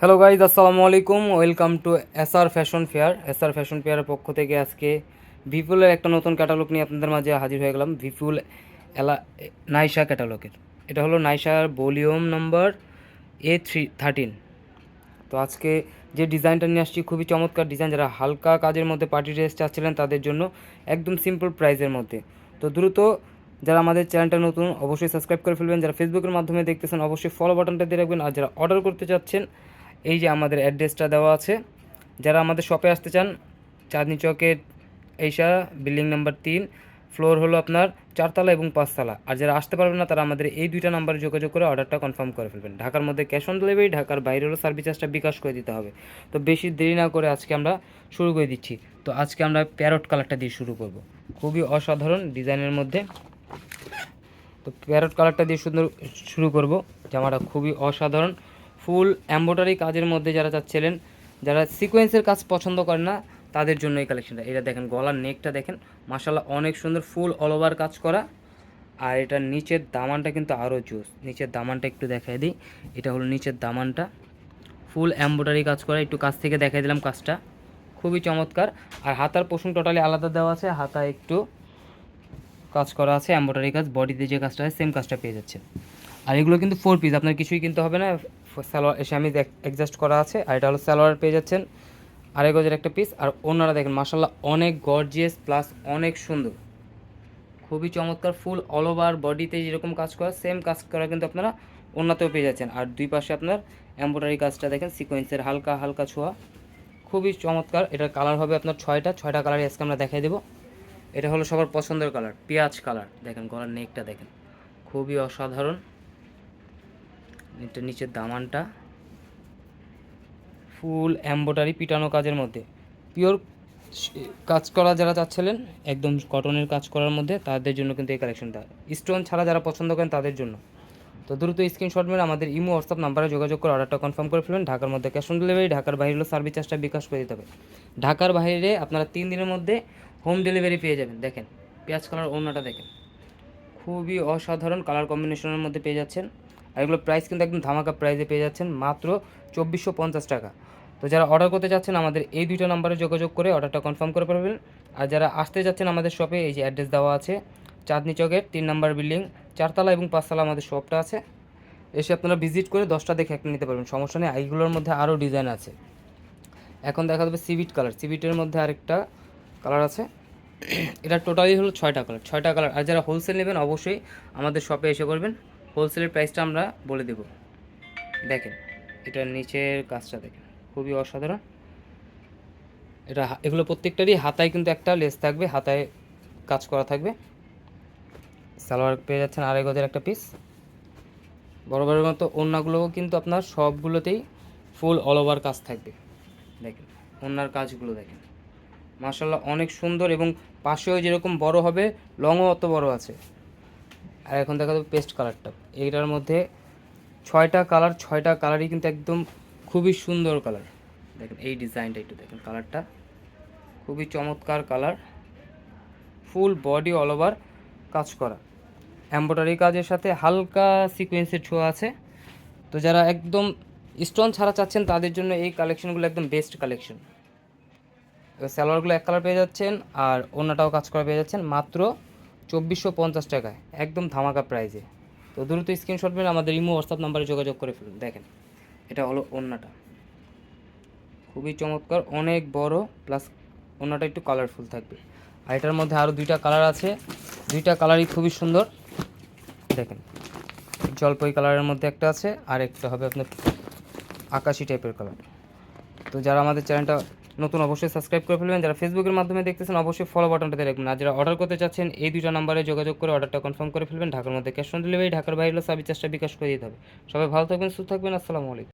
Hello guys আসসালামু আলাইকুম welcome to S R fashion fair S R fashion ফেয়ারের পক্ষ থেকে আজকে ভিপুলের একটা নতুন ক্যাটালগ নিয়ে আপনাদের মাঝে হাজির হয়ে গেলাম। ভিপুল এলা নাইশা ক্যাটালগের এটা হলো নাইশার volume number A three thirteen তো আজকে যে ডিজাইনটা নিয়ে আসছি, খুবই চমৎকার ডিজাইন যারা হালকা কাজের মধ্যে পার্টি ড্রেস চাচ্ছিলেন, তাদের জন্য একদম সিম্পল প্রাইসের মধ্যে। তো দ্রুত যারা আমাদের চ্যানেলটা নতুন, অবশ্যই সাবস্ক্রাইব করে ফেলবেন। যারা ফেসবুকের মাধ্যমে দেখতেছেন, অবশ্যই ফলো বাটনটা দিয়ে রাখবেন। আর যারা অর্ডার করতে চাচ্ছেন এই যে আমাদের অ্যাড্রেসটা দেওয়া আছে। যারা আমাদের শপে আসতে চান, চাঁদনি চকের এইসা বিল্ডিং নাম্বার তিন ফ্লোর হলো আপনার চারতলা এবং পাঁচতলা। আর যারা আসতে পারবেন না, তারা আমাদের এই দুইটা নাম্বারে যোগাযোগ করে অর্ডারটা কনফার্ম করে ফেলবেন। ঢাকার মধ্যে ক্যাশ অন ডেলিভারি ঢাকার বাইরে হলো বিকাশ করে দিতে হবে। তো বেশি দেরি না করে আজকে আমরা শুরু করে দিচ্ছি। তো আজকে আমরা প্যারট কালারটা দিয়ে শুরু করব। খুবই অসাধারণ ডিজাইনের মধ্যে। তো প্যারট কালারটা দিয়ে সুন্দর শুরু করব। জামাটা খুবই অসাধারণ। ফুল এম্ব্রয়ডারি কাজের মধ্যে যারা চাচ্ছিলেন যারা সিকোয়েন্সের কাজ পছন্দ করেন না, তাদের জন্য এই কালেকশনটা এটা দেখেন, গলার নেকটা দেখেন। মাসাল্লাহ অনেক সুন্দর ফুল অল ওভার কাজ করা। আর এটার নিচের দামানটা কিন্তু আরও জোস। নিচের দামানটা একটু দেখাই দিই। এটা হলো নিচের দামানটা। ফুল এম্ব্রয়ডারি কাজ করা। একটু কাছ থেকে দেখাই দিলাম কাজটা। খুবই চমৎকার। আর হাতার পোষণ টোটালি আলাদা দেওয়া আছে। হাতা একটু কাজ করা আছে, এম্ব্রয়ডারি কাজ। বডিতে যে কাজটা হয় সেম কাজটা পেয়ে যাচ্ছেন। আর এগুলো কিন্তু ফোর পিস আপনার কিছুই কিনতে হবে না। সালোয়ার আমি অ্যাডজাস্ট করা আছে, আর এটা হলো সালোয়ার পেয়ে যাচ্ছেন আড়াই গজের একটা পিস আর অন্যরা দেখেন মাসাল্লাহ অনেক গর্জিয়াস প্লাস অনেক সুন্দর। খুবই চমৎকার ফুল অল ওভার বডিতে যেরকম কাজ করা সেম কাজ করা কিন্তু আপনারা অন্যতেও পেয়ে যাচ্ছেন। আর দুই পাশে আপনার এম্ব্রয়ডারি কাজটা দেখেন সিকোয়েন্সের হালকা হালকা ছোঁয়া। খুবই চমৎকার, এটার কালার হবে আপনার ছয়টা ছয়টা কালারই আজকে আমরা দেখাই দেবো। এটা হলো সবার পছন্দের কালার পেঁয়াজ কালার দেখেন, গলার নেকটা দেখেন। খুবই অসাধারণ। এটা নিচের দামানটা। ফুল এম্ব্রয়ডারি পিটানো কাজের মধ্যে। পিওর কাজ করা যারা চাচ্ছিলেন, একদম কটনের কাজ করার মধ্যে, তাদের জন্য কিন্তু এই কালেকশনটা স্টোন ছাড়া যারা পছন্দ করেন, তাদের জন্য। তো দ্রুত স্ক্রিনশট মেরে আমাদের ইমো হোয়াটসঅ্যাপ নাম্বারে যোগাযোগ করে অর্ডারটা কনফার্ম করে ফেলবেন। ঢাকার মধ্যে ক্যাশ অন ডেলিভারি ঢাকার বাইরে হলো সার্ভিস চার্জটা বিকাশ করে দিতে হবে। ঢাকার বাইরে আপনারা তিন দিনের মধ্যে হোম ডেলিভারি পেয়ে যাবেন। দেখেন, পেঁয়াজ কালার অন্যটা দেখেন। খুবই অসাধারণ কালার কম্বিনেশনের মধ্যে পেয়ে যাচ্ছেন। আর এগুলো প্রাইস কিন্তু একদম ধামাকা প্রাইসে পেয়ে যাচ্ছেন মাত্র চব্বিশশো পঞ্চাশ টাকা। তো যারা অর্ডার করতে যাচ্ছেন আমাদের এই দুইটা নাম্বারে যোগাযোগ করে অর্ডারটা কনফার্ম করে পারবেন আর যারা আসতে যাচ্ছেন আমাদের শপে এই যে অ্যাড্রেস দেওয়া আছে, চাঁদনি চকের তিন নাম্বার বিল্ডিং চারতলা এবং পাঁচতলা আমাদের শপটা আছে। এসে আপনারা ভিজিট করে দশটা দেখে একটা নিতে পারবেন। সমস্যা নেই এইগুলোর মধ্যে আরও ডিজাইন আছে। এখন দেখা যাবে সিভিট কালার সিভিটের মধ্যে আরেকটা কালার আছে। এটা টোটালি হলো ছয়টা কালার ছয়টা কালার আর যারা হোলসেল নেবেন, অবশ্যই আমাদের শপে এসে করবেন। হোলসেলের প্রাইসটা আমরা বলে দেব। দেখেন এটার নিচের কাজটা দেখেন, খুবই অসাধারণ। এটা এগুলো প্রত্যেকটারই হাতায় কিন্তু একটা লেস থাকবে, হাতায় কাজ করা থাকবে। সালোয়ার পেয়ে যাচ্ছেন আড়াই গজের একটা পিস বরাবরের মতো অন্যগুলোও কিন্তু আপনার সবগুলোতেই ফুল অল ওভার কাজ থাকবে। দেখেন অন্যার কাজগুলো দেখেন। মার্শাল্লাহ অনেক সুন্দর এবং পাশেও যেরকম বড় হবে লংও অত বড় আছে। আর এখন দেখা যাবে পেস্ট কালারটা এইটার মধ্যে ছয়টা কালার ছয়টা কালারই কিন্তু একদম খুবই সুন্দর কালার দেখেন এই ডিজাইনটা একটু দেখেন কালারটা খুবই চমৎকার colour full body all over কাজ করা। এম্ব্রয়ডারি কাজের সাথে হালকা সিকোয়েন্সের ছোঁয়া আছে। তো যারা একদম স্টোন ছাড়া চাচ্ছেন, তাদের জন্য এই কালেকশনগুলো একদম বেস্ট কালেকশন সালোয়ারগুলো এক কালার পেয়ে যাচ্ছেন আর অন্যটাও কাজ করা পেয়ে যাচ্ছেন। মাত্র চব্বিশশো পঞ্চাশ টাকায়, একদম ধামাকা প্রাইজে তো দ্রুত স্ক্রিনশট মেরে আমাদের ইমো হোয়াটসঅ্যাপ নাম্বারে যোগাযোগ করে ফেলুন। দেখেন, এটা হলো অন্যটা খুবই চমৎকার, অনেক বড় প্লাস অন্যটা একটু কালারফুল থাকবে। আর এটার মধ্যে আরও দুইটা কালার আছে। দুইটা কালারই খুবই সুন্দর। দেখেন, জলপাই কালারের মধ্যে একটা আছে, আর একটা হবে আপনার আকাশি টাইপের কালার তো যারা আমাদের চ্যানেলটা নতুন অবশ্যই সাবস্ক্রাইব করে ফেলবেন। যারা ফেসবুকের মাধ্যমে দেখতেছেন, অবশ্যই ফলো বাটনটাতে রাখবেন। আর যারা অর্ডার করতে চাচ্ছেন, এই দুইটা নাম্বারে যোগাযোগ করে অর্ডারটা কনফার্ম করে ফেলবেন। ঢাকার মধ্যে ক্যাশ অন ডেলিভারি ঢাকার বাইরে সার্ভিস চার্জটা বিকাশ করে দিতে হবে। সবাই ভালো থাকবেন, সুস্থ থাকবেন। আসসালামু আলাইকুম।